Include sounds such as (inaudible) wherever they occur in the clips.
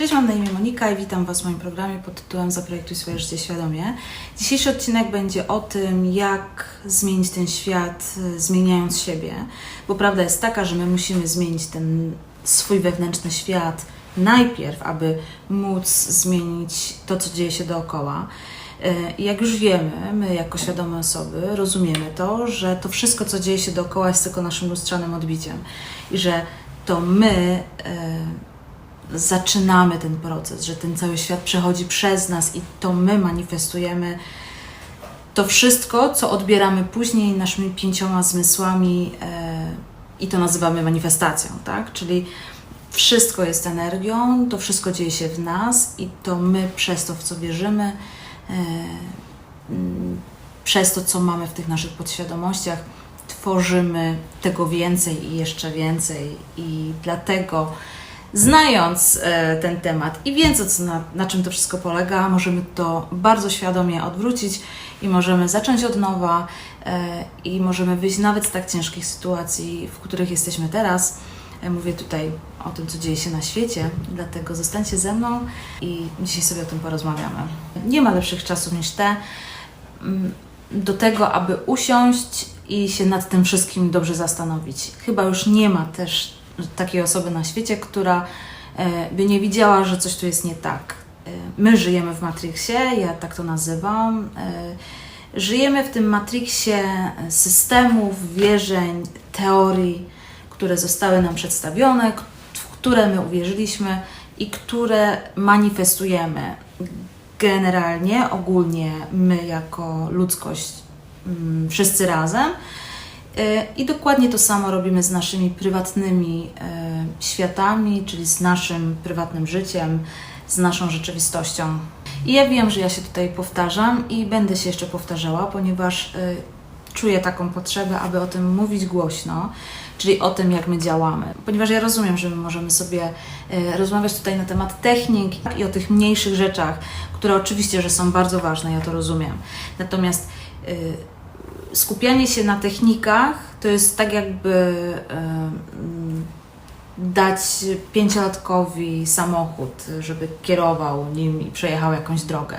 Cześć, mam na imię Monika i witam Was w moim programie pod tytułem Zaprojektuj swoje życie świadomie. Dzisiejszy odcinek będzie o tym, jak zmienić ten świat, y, zmieniając siebie, bo prawda jest taka, że my musimy zmienić ten swój wewnętrzny świat najpierw, aby móc zmienić to, co dzieje się dookoła. Y, jak już wiemy, my jako świadome osoby rozumiemy to, że to wszystko, co dzieje się dookoła, jest tylko naszym lustrzanym odbiciem i że to my y, zaczynamy ten proces, że ten cały świat przechodzi przez nas i to my manifestujemy to wszystko, co odbieramy później naszymi pięcioma zmysłami e, i to nazywamy manifestacją, tak? Czyli wszystko jest energią, to wszystko dzieje się w nas i to my przez to, w co wierzymy, e, przez to, co mamy w tych naszych podświadomościach, tworzymy tego więcej i jeszcze więcej i dlatego Znając e, ten temat i wiedząc na, na czym to wszystko polega, możemy to bardzo świadomie odwrócić i możemy zacząć od nowa e, i możemy wyjść nawet z tak ciężkich sytuacji, w których jesteśmy teraz. E, mówię tutaj o tym, co dzieje się na świecie, dlatego zostańcie ze mną i dzisiaj sobie o tym porozmawiamy. Nie ma lepszych czasów niż te mm, do tego, aby usiąść i się nad tym wszystkim dobrze zastanowić. Chyba już nie ma też takiej osoby na świecie, która e, by nie widziała, że coś tu jest nie tak. E, My żyjemy w Matrixie, ja tak to nazywam. E, Żyjemy w tym Matrixie systemów, wierzeń, teorii, które zostały nam przedstawione, w które my uwierzyliśmy i które manifestujemy. Generalnie, ogólnie my jako ludzkość, mm, wszyscy razem. E, I dokładnie to samo robimy z naszymi prywatnymi e, światami, czyli z naszym prywatnym życiem, z naszą rzeczywistością. I ja wiem, że ja się tutaj powtarzam i będę się jeszcze powtarzała, ponieważ e, czuję taką potrzebę, aby o tym mówić głośno, czyli o tym, jak my działamy. Ponieważ ja rozumiem, że my możemy sobie rozmawiać tutaj na temat technik i o tych mniejszych rzeczach, które oczywiście, że są bardzo ważne, ja to rozumiem. Natomiast skupianie się na technikach to jest tak jakby em, dać pięciolatkowi samochód, żeby kierował nim i przejechał jakąś drogę.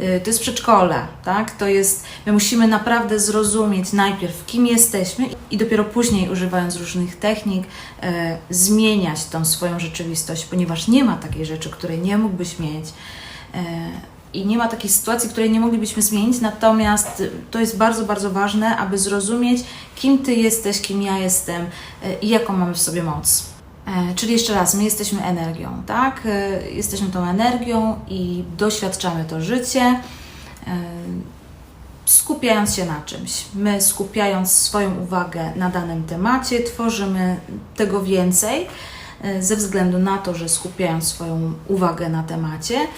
Y, To jest przedszkole, tak? To jest, my musimy naprawdę zrozumieć najpierw, kim jesteśmy i dopiero później, używając różnych technik, e, zmieniać tą swoją rzeczywistość, ponieważ nie ma takiej rzeczy, której nie mógłbyś mieć. I nie ma takiej sytuacji, której nie moglibyśmy zmienić, natomiast y, to jest bardzo, bardzo ważne, aby zrozumieć, kim Ty jesteś, kim ja jestem y, i jaką mamy w sobie moc. E, Czyli jeszcze raz, my jesteśmy energią, tak? E, Jesteśmy tą energią i doświadczamy to życie, e, skupiając się na czymś. My skupiając swoją uwagę na danym temacie, tworzymy tego więcej, ze względu na to, że skupiając swoją uwagę na temacie, e,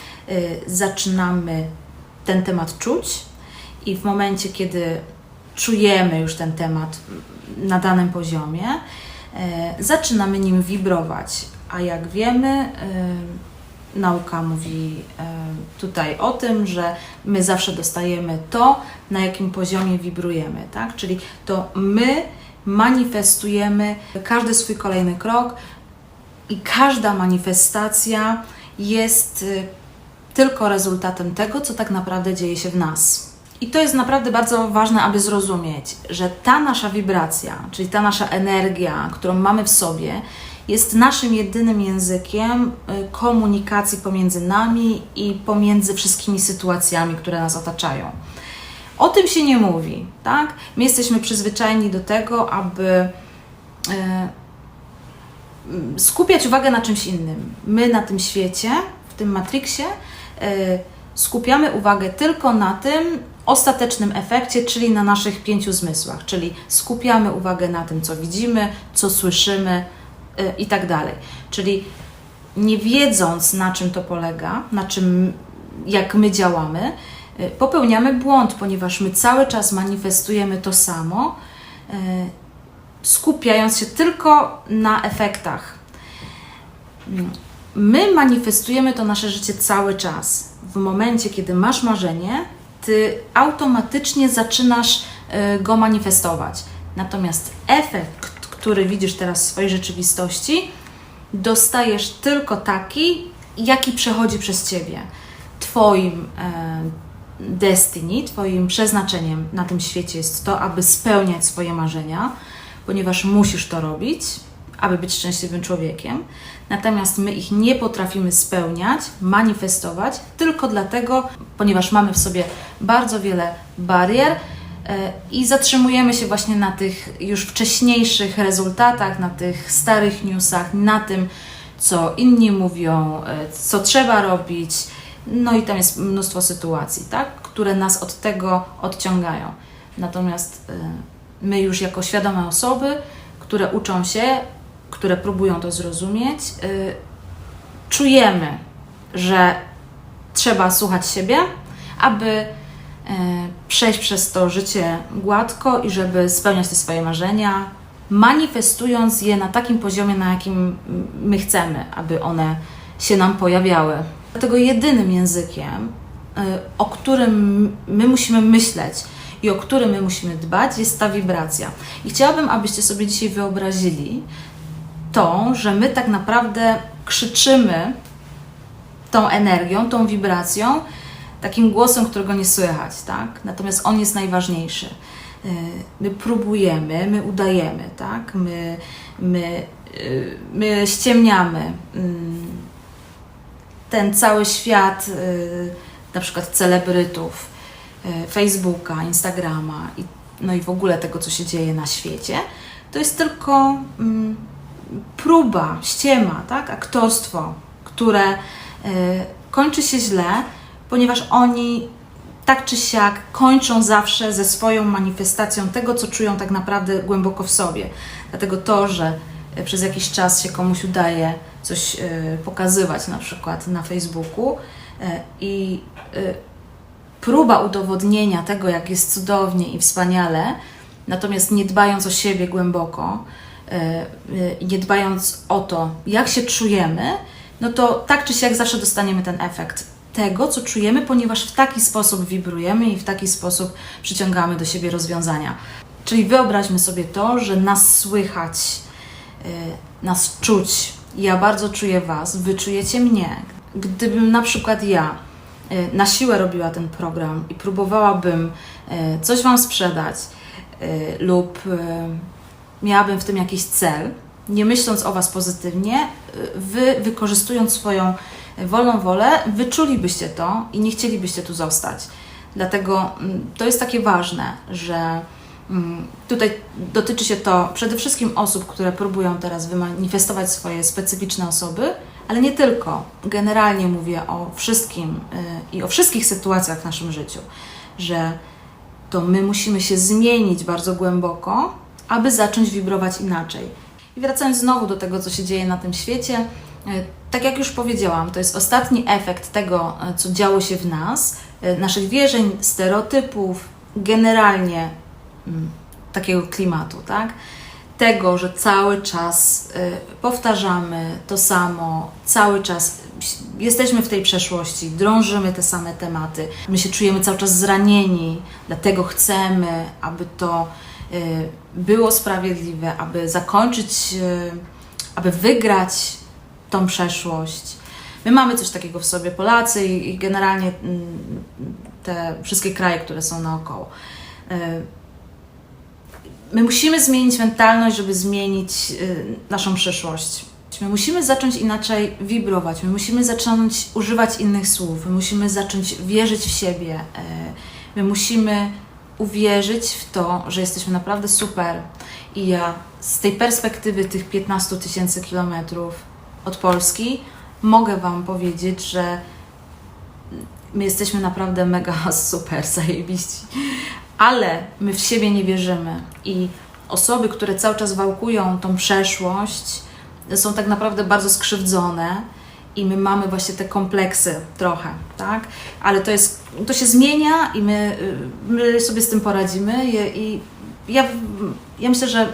zaczynamy ten temat czuć i w momencie, kiedy czujemy już ten temat na danym poziomie, e, zaczynamy nim wibrować. A jak wiemy, e, nauka mówi e, tutaj o tym, że my zawsze dostajemy to, na jakim poziomie wibrujemy, tak? Czyli to my manifestujemy każdy swój kolejny krok i każda manifestacja jest y, tylko rezultatem tego, co tak naprawdę dzieje się w nas. I to jest naprawdę bardzo ważne, aby zrozumieć, że ta nasza wibracja, czyli ta nasza energia, którą mamy w sobie, jest naszym jedynym językiem y, komunikacji pomiędzy nami i pomiędzy wszystkimi sytuacjami, które nas otaczają. O tym się nie mówi, tak? My jesteśmy przyzwyczajeni do tego, aby y, mm, skupiać uwagę na czymś innym. My na tym świecie, w tym Matrixie, y, skupiamy uwagę tylko na tym ostatecznym efekcie, czyli na naszych pięciu zmysłach, czyli skupiamy uwagę na tym, co widzimy, co słyszymy y, i tak dalej. Czyli nie wiedząc, na czym to polega, na czym, jak my działamy, y, popełniamy błąd, ponieważ my cały czas manifestujemy to samo, skupiając się tylko na efektach. My manifestujemy to nasze życie cały czas. W momencie, kiedy masz marzenie, ty automatycznie zaczynasz y, go manifestować. Natomiast efekt, który widzisz teraz w swojej rzeczywistości, dostajesz tylko taki, jaki przechodzi przez ciebie. Twoim e, destiny, Twoim przeznaczeniem na tym świecie jest to, aby spełniać swoje marzenia, ponieważ musisz to robić, aby być szczęśliwym człowiekiem. Natomiast my ich nie potrafimy spełniać, manifestować, tylko dlatego, ponieważ mamy w sobie bardzo wiele barier e, i zatrzymujemy się właśnie na tych już wcześniejszych rezultatach, na tych starych newsach, na tym, co inni mówią, e, co trzeba robić. No i tam jest mnóstwo sytuacji, tak, które nas od tego odciągają. Natomiast e, my już jako świadome osoby, które uczą się, które próbują to zrozumieć, y, czujemy, że trzeba słuchać siebie, aby y, przejść przez to życie gładko i żeby spełniać te swoje marzenia, manifestując je na takim poziomie, na jakim my chcemy, aby one się nam pojawiały. Dlatego jedynym językiem, y, o którym my musimy myśleć i o którym my musimy dbać, jest ta wibracja. I chciałabym, abyście sobie dzisiaj wyobrazili, to, że my tak naprawdę krzyczymy tą energią, tą wibracją, takim głosem, którego nie słychać, tak? Natomiast on jest najważniejszy. Y, my próbujemy, my udajemy, tak? My, my, y, my ściemniamy mm, ten cały świat, y, na przykład celebrytów, Facebooka, Instagrama i, no i w ogóle tego, co się dzieje na świecie. To jest tylko mm, próba, ściema, tak? aktorstwo, które y, kończy się źle, ponieważ oni tak czy siak kończą zawsze ze swoją manifestacją tego, co czują tak naprawdę głęboko w sobie. Dlatego to, że e, przez jakiś czas się komuś udaje coś y, pokazywać, na przykład na Facebooku, y, i próba udowodnienia tego, jak jest cudownie i wspaniale, natomiast nie dbając o siebie głęboko, E, e, nie dbając o to, jak się czujemy, no to tak czy siak zawsze dostaniemy ten efekt tego, co czujemy, ponieważ w taki sposób wibrujemy i w taki sposób przyciągamy do siebie rozwiązania. Czyli wyobraźmy sobie to, że nas słychać, e, nas czuć. Ja bardzo czuję Was, Wy czujecie mnie. Gdybym na przykład ja na siłę robiła ten program i próbowałabym coś Wam sprzedać lub miałabym w tym jakiś cel, nie myśląc o Was pozytywnie, Wy wykorzystując swoją wolną wolę, wyczulibyście to i nie chcielibyście tu zostać. Dlatego mm, to jest takie ważne, że mm, tutaj dotyczy się to przede wszystkim osób, które próbują teraz wymanifestować swoje specyficzne osoby, ale nie tylko. Generalnie mówię o wszystkim y, i o wszystkich sytuacjach w naszym życiu, że to my musimy się zmienić bardzo głęboko, aby zacząć wibrować inaczej. I wracając znowu do tego, co się dzieje na tym świecie, e, tak jak już powiedziałam, to jest ostatni efekt tego, e, co działo się w nas, naszych wierzeń, stereotypów, generalnie mm, takiego klimatu, tak? Tego, że cały czas powtarzamy to samo, cały czas jesteśmy w tej przeszłości, drążymy te same tematy, my się czujemy cały czas zranieni, dlatego chcemy, aby to Y, było sprawiedliwe, aby zakończyć, y, aby wygrać tą przeszłość. My mamy coś takiego w sobie, Polacy i generalnie mm, te wszystkie kraje, które są naokoło. Y, my musimy zmienić mentalność, żeby zmienić naszą przyszłość. My musimy zacząć inaczej wibrować, my musimy zacząć używać innych słów, my musimy zacząć wierzyć w siebie, my musimy uwierzyć w to, że jesteśmy naprawdę super. I ja z tej perspektywy tych 15 tysięcy kilometrów od Polski mogę Wam powiedzieć, że my jesteśmy naprawdę mega (laughs) super, zajebiści. Ale my w siebie nie wierzymy. I osoby, które cały czas wałkują tą przeszłość, są tak naprawdę bardzo skrzywdzone i my mamy właśnie te kompleksy trochę, tak? Ale to jest, to się zmienia i my, my sobie z tym poradzimy i ja, ja myślę, że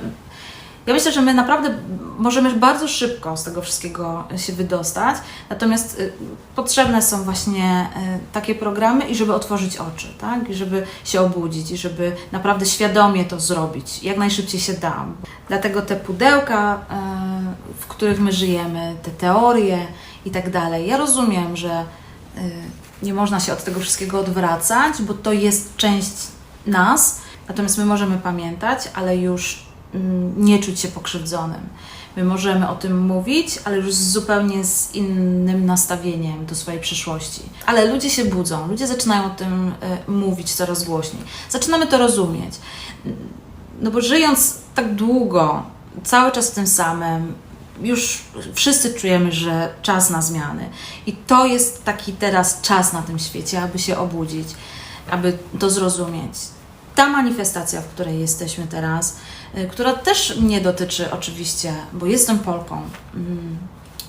ja myślę, że my naprawdę możemy bardzo szybko z tego wszystkiego się wydostać, natomiast y, potrzebne są właśnie y, takie programy i żeby otworzyć oczy, tak? I żeby się obudzić i żeby naprawdę świadomie to zrobić, jak najszybciej się da. Dlatego te pudełka, y, w których my żyjemy, te teorie, i tak dalej. Ja rozumiem, że nie można się od tego wszystkiego odwracać, bo to jest część nas, natomiast my możemy pamiętać, ale już nie czuć się pokrzywdzonym. My możemy o tym mówić, ale już zupełnie z innym nastawieniem do swojej przyszłości. Ale ludzie się budzą, ludzie zaczynają o tym y, mówić coraz głośniej. Zaczynamy to rozumieć. No bo żyjąc tak długo, cały czas tym samym, już wszyscy czujemy, że czas na zmiany. I to jest taki teraz czas na tym świecie, aby się obudzić, aby to zrozumieć. Ta manifestacja, w której jesteśmy teraz, y, która też mnie dotyczy oczywiście, bo jestem Polką, mm,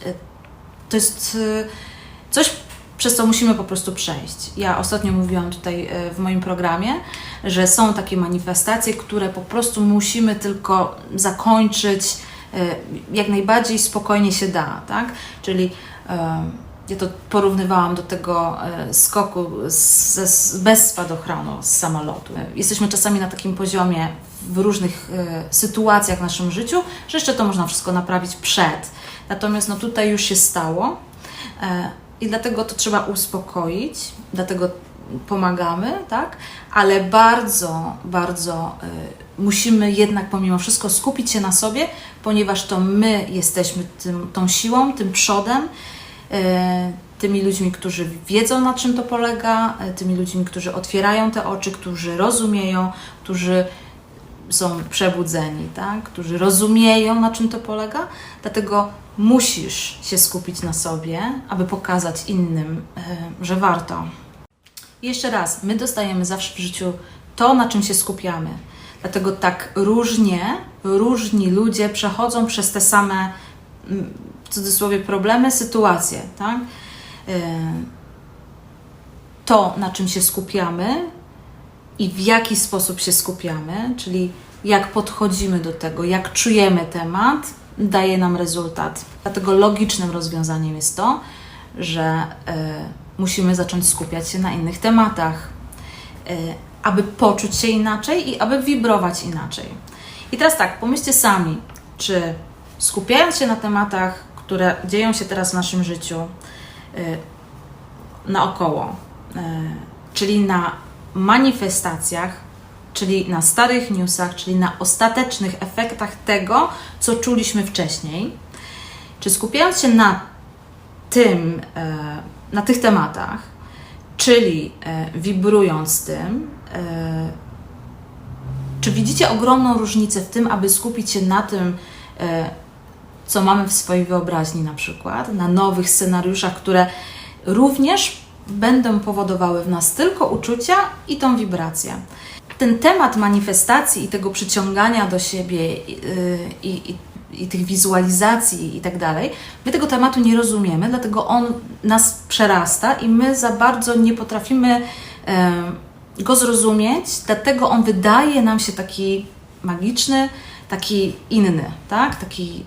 y, to jest y, coś, przez co musimy po prostu przejść. Ja ostatnio mówiłam tutaj w moim programie, że są takie manifestacje, które po prostu musimy tylko zakończyć jak najbardziej spokojnie się da, tak? Czyli ja to porównywałam do tego skoku z, z, bez spadochronu z samolotu. Jesteśmy czasami na takim poziomie w różnych sytuacjach w naszym życiu, że jeszcze to można wszystko naprawić przed. Natomiast no tutaj już się stało i dlatego to trzeba uspokoić, dlatego pomagamy, tak? Ale bardzo, bardzo musimy jednak pomimo wszystko skupić się na sobie, ponieważ to my jesteśmy tym, tą siłą, tym przodem, tymi ludźmi, którzy wiedzą na czym to polega, y, tymi ludźmi, którzy otwierają te oczy, którzy rozumieją, którzy są przebudzeni, tak? którzy rozumieją na czym to polega. Dlatego musisz się skupić na sobie, aby pokazać innym, y, że warto. I jeszcze raz, my dostajemy zawsze w życiu to, na czym się skupiamy. Dlatego tak różnie, różni ludzie przechodzą przez te same, cudzysłowie, problemy, sytuacje. Tak? E, to, na czym się skupiamy i w jaki sposób się skupiamy, czyli jak podchodzimy do tego, jak czujemy temat, daje nam rezultat. Dlatego logicznym rozwiązaniem jest to, że. Yy, musimy zacząć skupiać się na innych tematach, y, aby poczuć się inaczej i aby wibrować inaczej. I teraz tak, pomyślcie sami, czy skupiając się na tematach, które dzieją się teraz w naszym życiu y, naokoło, y, czyli na manifestacjach, czyli na starych newsach, czyli na ostatecznych efektach tego, co czuliśmy wcześniej, czy skupiając się na tym, na tych tematach, czyli wibrując tym, czy widzicie ogromną różnicę w tym, aby skupić się na tym, co mamy w swojej wyobraźni, na przykład, na nowych scenariuszach, które również będą powodowały w nas tylko uczucia i tą wibrację. Ten temat manifestacji i tego przyciągania do siebie i, i, i i tych wizualizacji i tak dalej, my tego tematu nie rozumiemy, dlatego on nas przerasta i my za bardzo nie potrafimy go zrozumieć, dlatego on wydaje nam się taki magiczny, taki inny, tak? Taki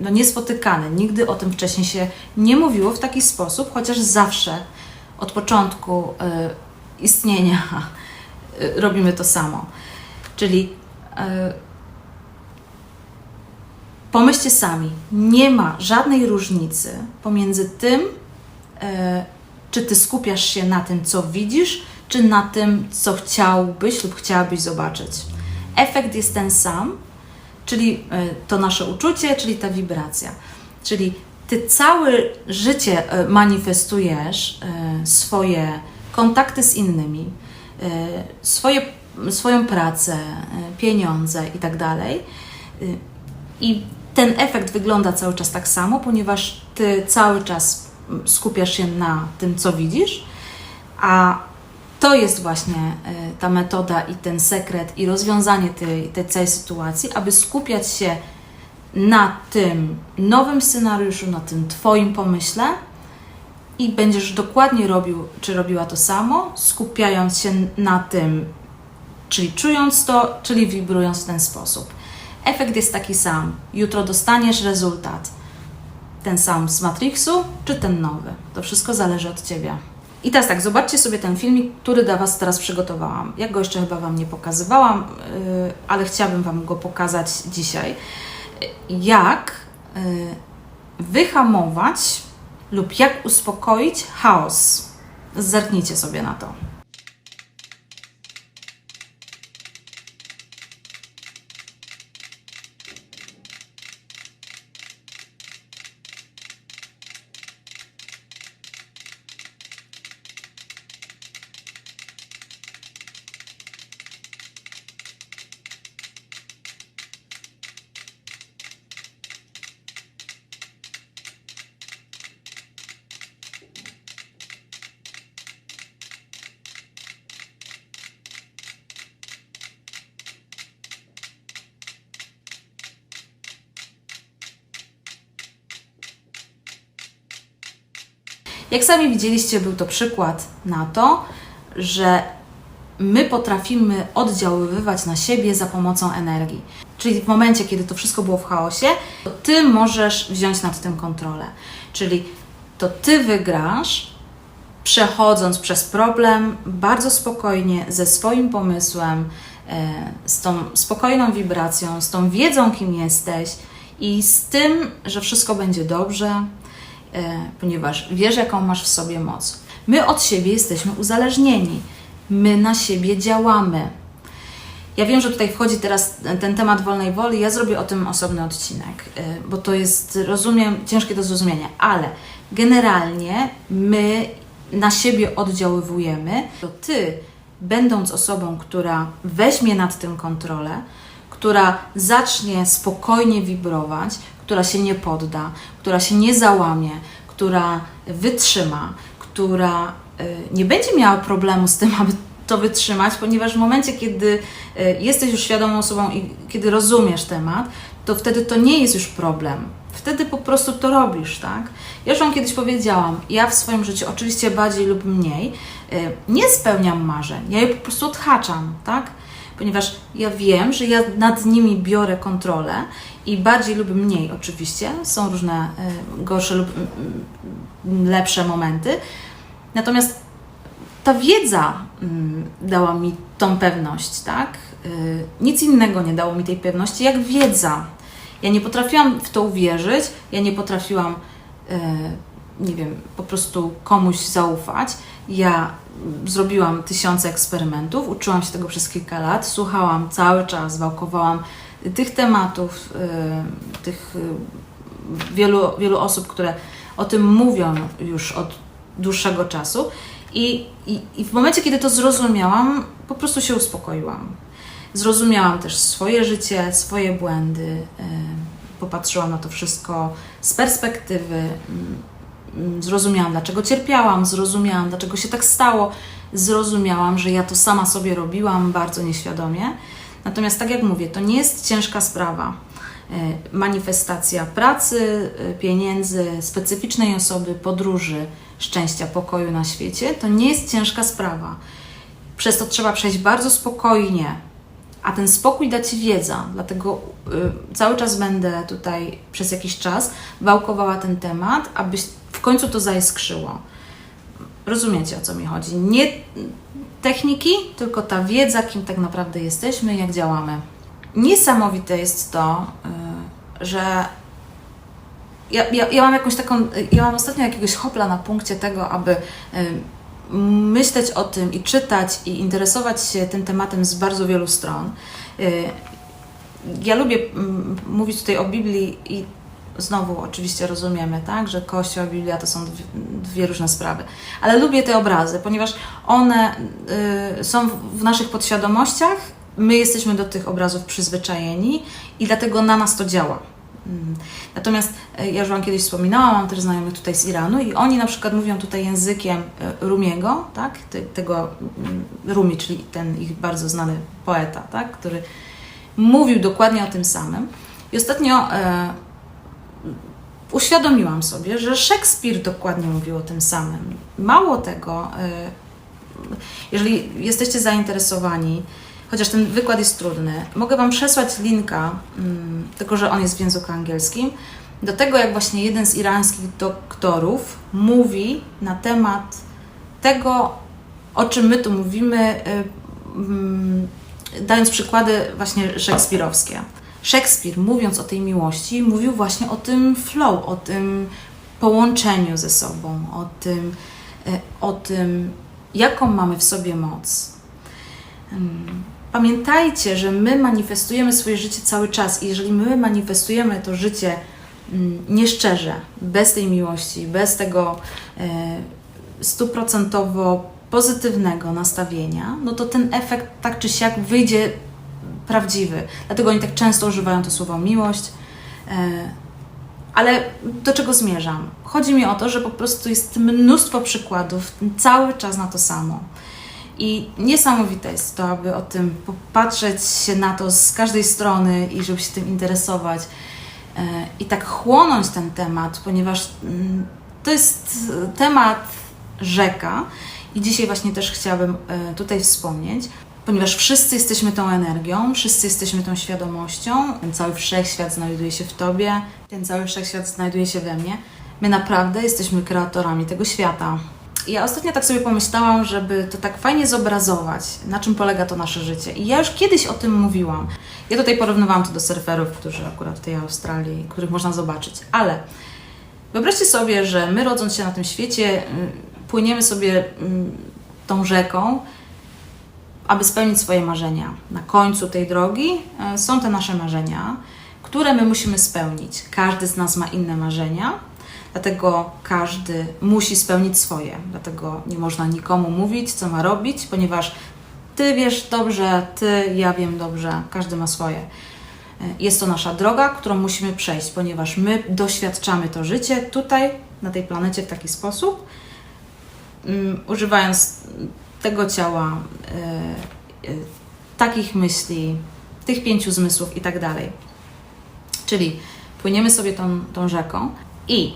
no, niespotykany. Nigdy o tym wcześniej się nie mówiło w taki sposób, chociaż zawsze od początku e, istnienia e, robimy to samo. Czyli e, Pomyślcie sami, nie ma żadnej różnicy pomiędzy tym, e, czy ty skupiasz się na tym, co widzisz, czy na tym, co chciałbyś lub chciałabyś zobaczyć. Efekt jest ten sam, czyli e, to nasze uczucie, czyli ta wibracja. Czyli ty całe życie e, manifestujesz swoje kontakty z innymi, swoje, swoją pracę, pieniądze itd. Tak I ten efekt wygląda cały czas tak samo, ponieważ ty cały czas skupiasz się na tym, co widzisz, a to jest właśnie e, ta metoda i ten sekret i rozwiązanie tej, tej całej sytuacji, aby skupiać się na tym nowym scenariuszu, na tym Twoim pomyśle i będziesz dokładnie robił, czy robiła to samo, skupiając się na tym, czyli czując to, czyli wibrując w ten sposób. Efekt jest taki sam. Jutro dostaniesz rezultat. Ten sam z Matrixu, czy ten nowy. To wszystko zależy od Ciebie. I teraz tak, zobaczcie sobie ten filmik, który dla Was teraz przygotowałam. Ja go jeszcze chyba Wam nie pokazywałam, yy, ale chciałabym Wam go pokazać dzisiaj. Jak yy, wyhamować lub jak uspokoić chaos. Zerknijcie sobie na to. Jak sami widzieliście, był to przykład na to, że my potrafimy oddziaływać na siebie za pomocą energii. Czyli w momencie, kiedy to wszystko było w chaosie, to ty możesz wziąć nad tym kontrolę. Czyli to ty wygrasz, przechodząc przez problem bardzo spokojnie, ze swoim pomysłem, e, z tą spokojną wibracją, z tą wiedzą, kim jesteś i z tym, że wszystko będzie dobrze, ponieważ wiesz, jaką masz w sobie moc. My od siebie jesteśmy uzależnieni, my na siebie działamy. Ja wiem, że tutaj wchodzi teraz ten temat wolnej woli. Ja zrobię o tym osobny odcinek, y, bo to jest, rozumiem, ciężkie do zrozumienia, ale generalnie my na siebie oddziaływujemy. To ty, będąc osobą, która weźmie nad tym kontrolę, która zacznie spokojnie wibrować, która się nie podda, która się nie załamie, która wytrzyma, która y, nie będzie miała problemu z tym, (laughs) aby to wytrzymać, ponieważ w momencie, kiedy y, jesteś już świadomą osobą i kiedy rozumiesz temat, to wtedy to nie jest już problem. Wtedy po prostu to robisz, tak? Ja już Wam kiedyś powiedziałam, ja w swoim życiu, oczywiście bardziej lub mniej, y, nie spełniam marzeń, ja je po prostu odhaczam, tak? Ponieważ ja wiem, że ja nad nimi biorę kontrolę i bardziej lub mniej oczywiście, są różne y, gorsze lub y, lepsze momenty, natomiast ta wiedza mm, dała mi tą pewność, tak? Y, nic innego nie dało mi tej pewności, jak wiedza. Ja nie potrafiłam w to uwierzyć, ja nie potrafiłam, y, nie wiem, po prostu komuś zaufać. Ja zrobiłam tysiące eksperymentów, uczyłam się tego przez kilka lat, słuchałam cały czas, wałkowałam tych tematów, y, tych wielu, wielu osób, które o tym mówią już od dłuższego czasu. I, i, I w momencie, kiedy to zrozumiałam, po prostu się uspokoiłam. Zrozumiałam też swoje życie, swoje błędy, yy, popatrzyłam na to wszystko z perspektywy, yy, zrozumiałam, dlaczego cierpiałam, zrozumiałam, dlaczego się tak stało, zrozumiałam, że ja to sama sobie robiłam bardzo nieświadomie. Natomiast, tak jak mówię, to nie jest ciężka sprawa. Yy, manifestacja pracy, pieniędzy, specyficznej osoby, podróży, szczęścia, pokoju na świecie, to nie jest ciężka sprawa. Przez to trzeba przejść bardzo spokojnie, a ten spokój da Ci wiedza. Dlatego y, cały czas będę tutaj przez jakiś czas wałkowała ten temat, aby w końcu to zaiskrzyło. Rozumiecie o co mi chodzi? Nie techniki, tylko ta wiedza, kim tak naprawdę jesteśmy, jak działamy. Niesamowite jest to, y, że ja, ja, ja mam jakąś taką, ja mam ostatnio jakiegoś hopla na punkcie tego, aby y, myśleć o tym i czytać i interesować się tym tematem z bardzo wielu stron. Y, ja lubię mm, mówić tutaj o Biblii i znowu oczywiście rozumiemy, tak, że Kościół a Biblia to są dwie, dwie różne sprawy. Ale lubię te obrazy, ponieważ one y, są w naszych podświadomościach, my jesteśmy do tych obrazów przyzwyczajeni i dlatego na nas to działa. Mm. Natomiast e, ja już Wam kiedyś wspominałam, mam też znajomych tutaj z Iranu i oni na przykład mówią tutaj językiem e, Rumiego, tak? tego mm, Rumi, czyli ten ich bardzo znany poeta, tak? który mówił dokładnie o tym samym. I ostatnio e, uświadomiłam sobie, że Szekspir dokładnie mówił o tym samym. Mało tego, e, jeżeli jesteście zainteresowani, chociaż ten wykład jest trudny. Mogę Wam przesłać linka, mm, tylko że on jest w języku angielskim, do tego, jak właśnie jeden z irańskich doktorów mówi na temat tego, o czym my tu mówimy, y, mm, dając przykłady właśnie szekspirowskie. Szekspir, mówiąc o tej miłości, mówił właśnie o tym flow, o tym połączeniu ze sobą, o tym, e, o tym jaką mamy w sobie moc. Pamiętajcie, że my manifestujemy swoje życie cały czas i jeżeli my manifestujemy to życie mm, nieszczerze, bez tej miłości, bez tego e, stuprocentowo pozytywnego nastawienia, no to ten efekt tak czy siak wyjdzie prawdziwy. Dlatego oni tak często używają to słowo miłość. E, ale do czego zmierzam? Chodzi mi o to, że po prostu jest mnóstwo przykładów, cały czas na to samo. I niesamowite jest to, aby o tym popatrzeć się na to z każdej strony i żeby się tym interesować e, i tak chłonąć ten temat, ponieważ mm, to jest temat rzeka i dzisiaj właśnie też chciałabym e, tutaj wspomnieć, ponieważ wszyscy jesteśmy tą energią, wszyscy jesteśmy tą świadomością, ten cały wszechświat znajduje się w Tobie, ten cały wszechświat znajduje się we mnie. My naprawdę jesteśmy kreatorami tego świata. I ja ostatnio tak sobie pomyślałam, żeby to tak fajnie zobrazować, na czym polega to nasze życie. I ja już kiedyś o tym mówiłam. Ja tutaj porównywałam to do surferów, którzy akurat w tej Australii, których można zobaczyć. Ale wyobraźcie sobie, że my rodząc się na tym świecie, mm, płyniemy sobie mm, tą rzeką, aby spełnić swoje marzenia. Na końcu tej drogi e, są te nasze marzenia, które my musimy spełnić. Każdy z nas ma inne marzenia, dlatego każdy musi spełnić swoje. Dlatego nie można nikomu mówić, co ma robić, ponieważ ty wiesz dobrze, ty, ja wiem dobrze, każdy ma swoje. E, jest to nasza droga, którą musimy przejść, ponieważ my doświadczamy to życie tutaj, na tej planecie w taki sposób, um, używając tego ciała, y, y, takich myśli, tych pięciu zmysłów i tak dalej. Czyli płyniemy sobie tą, tą rzeką i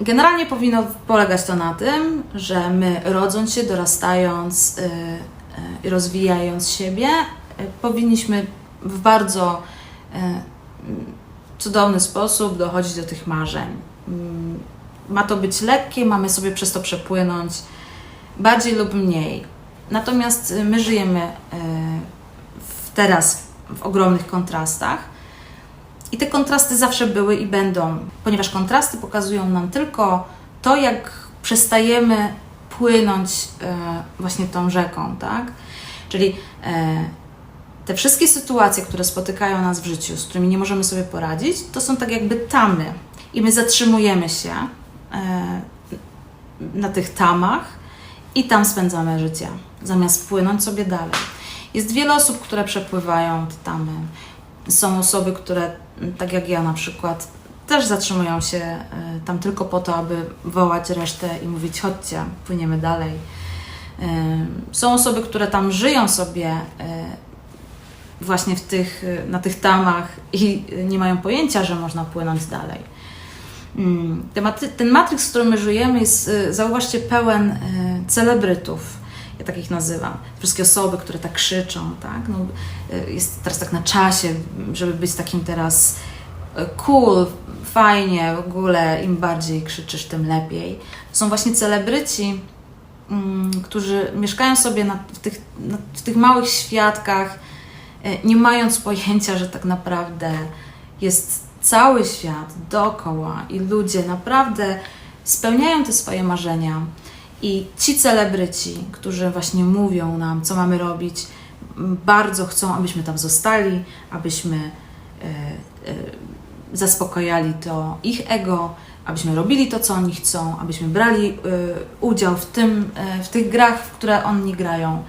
generalnie powinno polegać to na tym, że my rodząc się, dorastając y, i rozwijając siebie, powinniśmy w bardzo cudowny sposób dochodzić do tych marzeń. Mm, ma to być lekkie, mamy sobie przez to przepłynąć bardziej lub mniej. Natomiast y, my żyjemy y, w teraz w ogromnych kontrastach. I te kontrasty zawsze były i będą, ponieważ kontrasty pokazują nam tylko to, jak przestajemy płynąć y, właśnie tą rzeką, tak? Czyli te wszystkie sytuacje, które spotykają nas w życiu, z którymi nie możemy sobie poradzić, to są tak jakby tamy. I my zatrzymujemy się na tych tamach i tam spędzamy życie, zamiast płynąć sobie dalej. Jest wiele osób, które przepływają tamy. Są osoby, które, tak jak ja na przykład, też zatrzymują się e, tam tylko po to, aby wołać resztę i mówić: chodźcie, płyniemy dalej. E, są osoby, które tam żyją sobie e, właśnie w tych, na tych tamach i nie mają pojęcia, że można płynąć dalej. Mm, ten matryks, w którym my żyjemy, jest, y, zauważcie, pełen y, celebrytów. Ja takich nazywam. Wszystkie osoby, które tak krzyczą, tak? No, y, jest teraz tak na czasie, żeby być takim teraz cool, fajnie, w ogóle im bardziej krzyczysz, tym lepiej. Są właśnie celebryci, mm, którzy mieszkają sobie na, w, tych, na, w tych małych świadkach, nie mając pojęcia, że tak naprawdę jest cały świat dookoła i ludzie naprawdę spełniają te swoje marzenia. I ci celebryci, którzy właśnie mówią nam, co mamy robić, bardzo chcą, abyśmy tam zostali, abyśmy e, e, zaspokajali to ich ego, abyśmy robili to, co oni chcą, abyśmy brali e, udział w, tym, w tych grach, w które oni grają,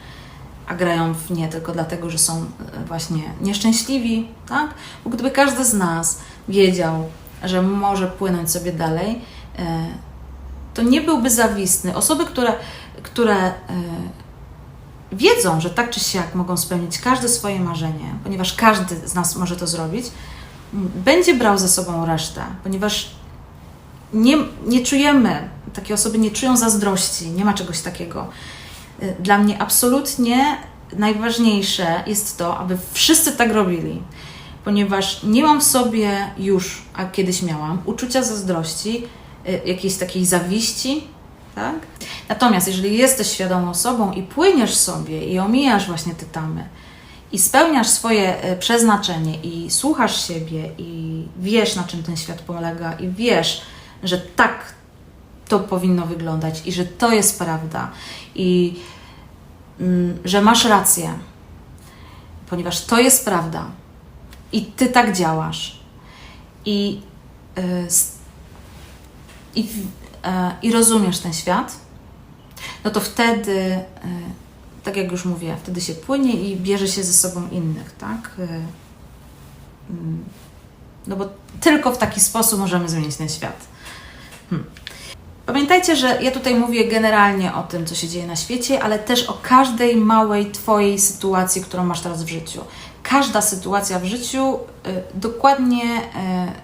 a grają w nie tylko dlatego, że są właśnie nieszczęśliwi, tak? Bo gdyby każdy z nas wiedział, że może płynąć sobie dalej, e, to nie byłby zawistny. Osoby, które, które e, wiedzą, że tak czy siak mogą spełnić każde swoje marzenie, ponieważ każdy z nas może to zrobić, będzie brał ze sobą resztę, ponieważ nie, nie czujemy, takie osoby nie czują zazdrości, nie ma czegoś takiego. E, dla mnie absolutnie najważniejsze jest to, aby wszyscy tak robili ponieważ nie mam w sobie już, a kiedyś miałam, uczucia zazdrości, y, jakiejś takiej zawiści, tak? Natomiast jeżeli jesteś świadomą osobą i płyniesz sobie i omijasz właśnie te tamy i spełniasz swoje y, przeznaczenie i słuchasz siebie i wiesz, na czym ten świat polega i wiesz, że tak to powinno wyglądać i że to jest prawda i mm, że masz rację, ponieważ to jest prawda i ty tak działasz. I, y, i, e, i rozumiesz ten świat, no to wtedy, y, tak jak już mówię, wtedy się płynie i bierze się ze sobą innych, tak? Y, mm, No bo tylko w taki sposób możemy zmienić ten świat. Hmm. Pamiętajcie, że ja tutaj mówię generalnie o tym, co się dzieje na świecie, ale też o każdej małej Twojej sytuacji, którą masz teraz w życiu. Każda sytuacja w życiu y, dokładnie, y,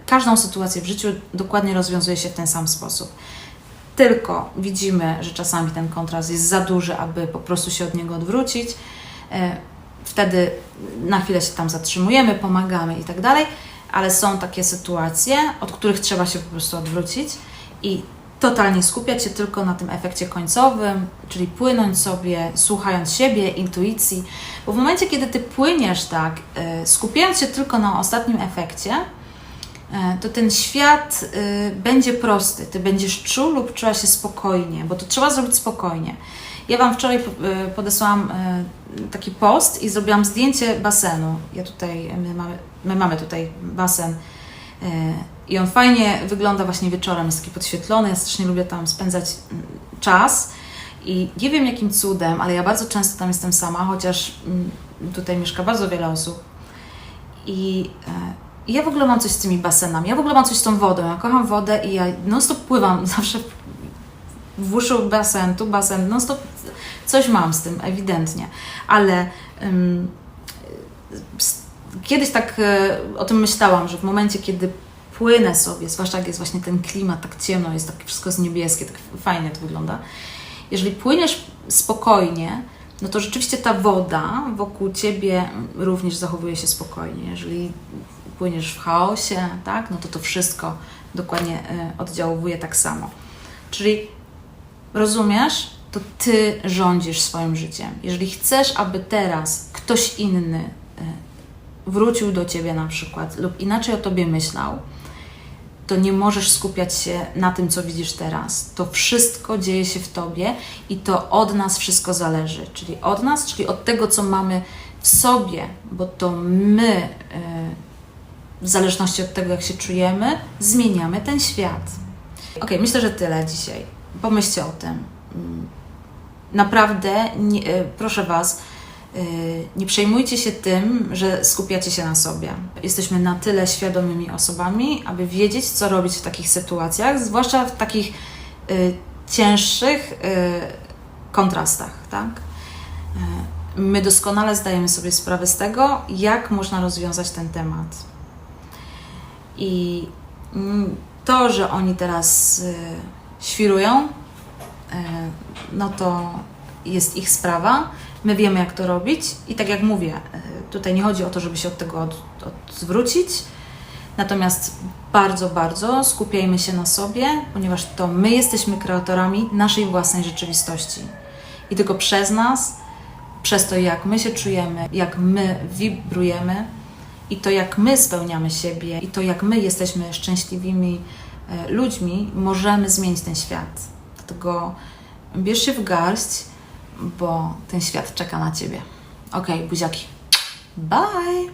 każdą sytuację w życiu dokładnie rozwiązuje się w ten sam sposób. Tylko widzimy, że czasami ten kontrast jest za duży, aby po prostu się od niego odwrócić. E, Wtedy na chwilę się tam zatrzymujemy, pomagamy i tak dalej, ale są takie sytuacje, od których trzeba się po prostu odwrócić i totalnie skupiać się tylko na tym efekcie końcowym, czyli płynąć sobie, słuchając siebie, intuicji, bo w momencie, kiedy ty płyniesz tak, e, skupiając się tylko na ostatnim efekcie, e, to ten świat y, będzie prosty. Ty będziesz czuł lub czuła się spokojnie, bo to trzeba zrobić spokojnie. Ja Wam wczoraj y, podesłałam y, taki post i zrobiłam zdjęcie basenu. Ja tutaj, my mamy, my mamy tutaj basen y, i on fajnie wygląda właśnie wieczorem, jest taki podświetlony. Ja strasznie lubię tam spędzać mm, czas. I nie wiem jakim cudem, ale ja bardzo często tam jestem sama, chociaż mm, tutaj mieszka bardzo wiele osób. I e, i ja w ogóle mam coś z tymi basenami, ja w ogóle mam coś z tą wodą. Ja kocham wodę i ja non stop pływam (laughs) zawsze w uszu basen, tu basen, non stop coś mam z tym, ewidentnie. Ale s- kiedyś tak e, o tym myślałam, że w momencie, kiedy płynę sobie, zwłaszcza jak jest właśnie ten klimat tak ciemno, jest tak wszystko jest niebieskie, tak fajnie to wygląda. Jeżeli płyniesz spokojnie, no to rzeczywiście ta woda wokół ciebie również zachowuje się spokojnie. Jeżeli płyniesz w chaosie, tak, no to to wszystko dokładnie e, oddziałuje tak samo. Czyli rozumiesz, to ty rządzisz swoim życiem. Jeżeli chcesz, aby teraz ktoś inny wrócił do ciebie na przykład lub inaczej o tobie myślał, to nie możesz skupiać się na tym, co widzisz teraz. To wszystko dzieje się w tobie i to od nas wszystko zależy. Czyli od nas, czyli od tego, co mamy w sobie, bo to my, e, w zależności od tego, jak się czujemy, zmieniamy ten świat. Ok, myślę, że tyle dzisiaj. Pomyślcie o tym. Mm, Naprawdę, nie, e, proszę Was, nie przejmujcie się tym, że skupiacie się na sobie. Jesteśmy na tyle świadomymi osobami, aby wiedzieć, co robić w takich sytuacjach, zwłaszcza w takich e, cięższych e, kontrastach, tak? E, My doskonale zdajemy sobie sprawę z tego, jak można rozwiązać ten temat. I mm, to, że oni teraz y, świrują, y, no to jest ich sprawa. My wiemy, jak to robić. I tak jak mówię, y, tutaj nie chodzi o to, żeby się od tego od, odwrócić. Natomiast bardzo, bardzo skupiajmy się na sobie, ponieważ to my jesteśmy kreatorami naszej własnej rzeczywistości. I tylko przez nas, przez to, jak my się czujemy, jak my wibrujemy, i to, jak my spełniamy siebie, i to, jak my jesteśmy szczęśliwymi e, ludźmi, możemy zmienić ten świat. Dlatego bierz się w garść, bo ten świat czeka na ciebie. Okej, buziaki. Bye!